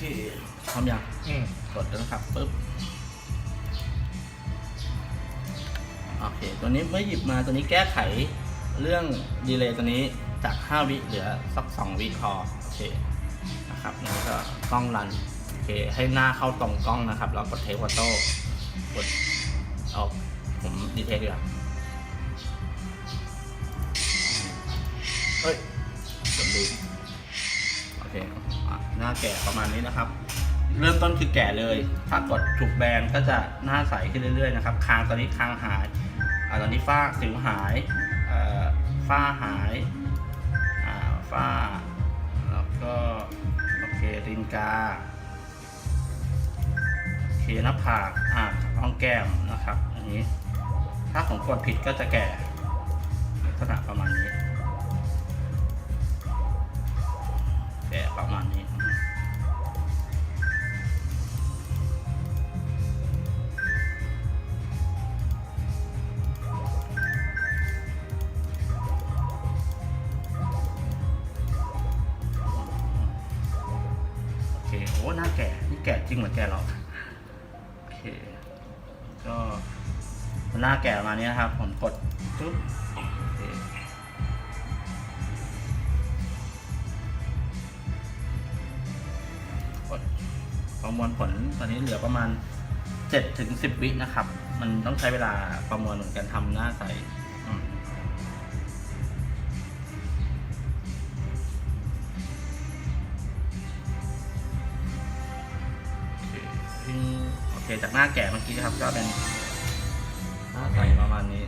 เคพร้อมยังอืมกดแล้วนะครับปึ๊บโอเค ตัวนี้เมื่อหยิบมาตัวนี้แก้ไขเรื่องดีเลย์ตัวนี้จาก 5 วิเหลือสัก 2 วิพอโอเคนะครับนี่ก็กล้องรันโอเคให้หน้าเข้าตรงกล้องนะครับแล้วกดเทควัตโต้กดเอาผมดีเทคดีกว่าเฮ้ยกดลืมโอ เคหน้าแก่ประมาณนี้นะครับ เริ่มต้นคือแก่เลย ถ้ากดถูกแบนก็จะหน้าใสขึ้นเรื่อยๆนะครับคางตอนนี้คางหายอตอนนี้ฝ้าสิวหายฝ้าหายฝ้า แล้วก็โอเครินกาโอเคหน้าผากอ่าท้องแก้มนะครับ อันนี้ ถ้าผมกดผิดก็จะแก่ ประมาณนี้โอเคโอ้หน้าแก่ นี่แก่จริงเหมือนแก่หรอกโอเค ก็หน้าแก่ประมาณนี้นะครับ ผมกด กดประมวลผลตอนนี้เหลือประมาณ7ถึง10 วินะครับ มันต้องใช้เวลาประมวลเหมือนกันทำหน้าใสโอเคอืมโอเคจากหน้าแก่เมื่อกี้นะครับ ก็เป็นหน้าใสประมาณนี้